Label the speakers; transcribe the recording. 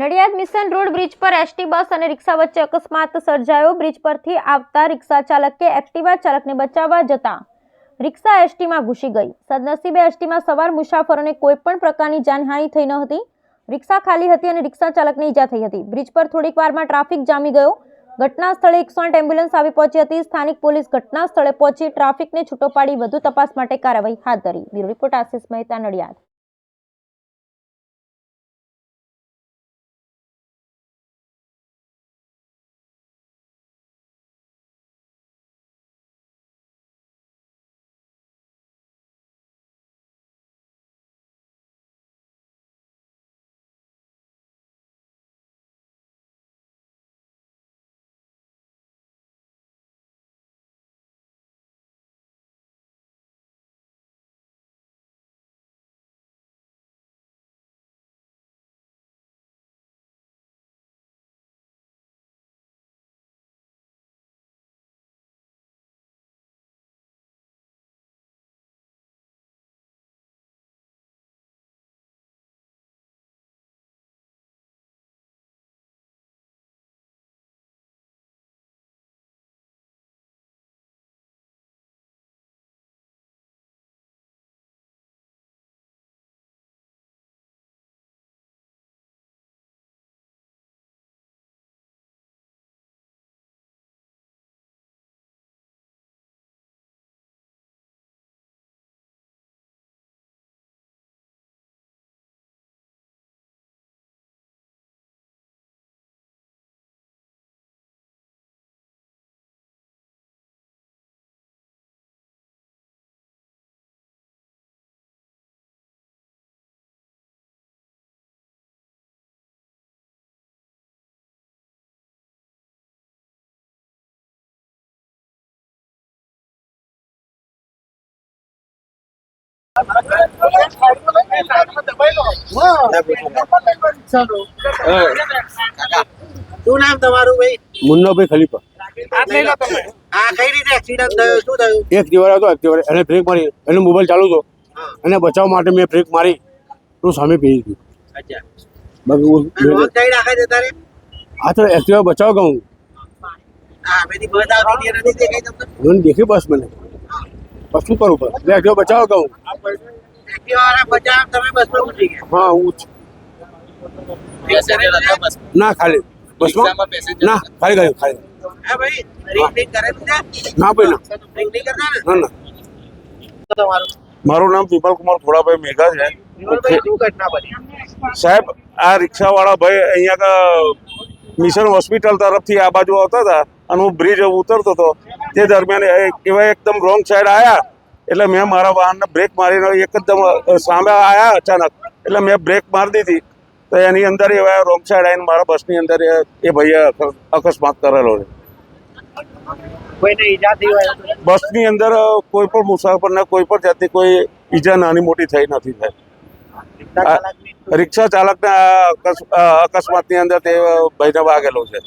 Speaker 1: Station road bridge પર ST bus અને રિક્ષા વચ્ચે અકસ્માત સર્જાયો. બ્રિજ પરથી આવતા રિક્ષા ચાલકે એક્ટિવા ચાલકને બચાવવા જતા રિક્ષા એસટીમાં ઘૂસી ગઈ. સદનસીબે એસટીમાં સવાર મુસાફરોને કોઈ પણ પ્રકારની જાનહાનિ થઈ ન હતી. રિક્ષા ખાલી હતી અને રિક્ષા ચાલકને ઈજા થઈ હતી. બ્રિજ પર થોડીક વારમાં ટ્રાફિક જામી ગયો. ઘટના સ્થળે એકસો આઠ એમ્બ્યુલન્સ આવી પહોંચી હતી. સ્થાનિક પોલીસ ઘટના સ્થળે પહોંચી ટ્રાફિકને છૂટો પાડી વધુ તપાસ માટે કાર્યવાહી હાથ ધરી. Bureau report Ashish Mehta, Nadiad.
Speaker 2: શું નામ તમારું ભાઈ?
Speaker 3: મુન્નાભાઈ ખલીફા.
Speaker 2: આ કઈ રીતે? એક્સિડન્ટ થયો? શું થયું?
Speaker 3: એક દિવસ હતો એક દિવસ એને બ્રેક મારી એનો મોબાઈલ ચાલુ હતો.
Speaker 2: અને
Speaker 3: એને બચાવવા માટે મેં બ્રેક મારી તો સામે પી ગયું હું- તો એક્ટિવા બચાવ
Speaker 2: તમને?
Speaker 3: મને દેખી બસ મને. બસ શું કરું પણ? એક્ટિવા બચાવ કહું
Speaker 2: બચાવ ગયા
Speaker 3: હા હું ના ખાલી. બસમાં? ના ખાલી ગયું ખાલી.
Speaker 2: હા ભાઈ રિંગ રિંગ કરે છે
Speaker 3: ના ભાઈ ના.
Speaker 2: રિંગ નહીં કરતા ને?
Speaker 3: ના ના.
Speaker 4: મારું નામ વિપલ કુમાર ખોડાભાઈ મેઘા છે. સાહેબ આ રિક્ષાવાળા ભાઈ અહીંયા મિશન હોસ્પિટલ તરફથી આ બાજુ આવતા હતા અને હું બ્રિજ ઉતરતો હતો. તે દરમિયાન એવા એકદમ રોંગ સાઈડ આવ્યા એટલે મેં મારા વાહનને બ્રેક મારીને એકદમ સામે આવ્યા અચાનક. એટલે મેં બ્રેક મારી દીધી. તો એની અંદર એવા રોંગ સાઈડ આવીને મારા બસની અંદર એ ભાઈએ અકસ્માત કરેલો છે. બસની અંદર કોઈ પણ મુસાફરને કોઈ પણ જાતની કોઈ ઈજા નાની મોટી થઈ નથી થઈ રિક્ષા ચાલકના? અકસ્માતની અંદર તે ભાઈને વાગેલો છે.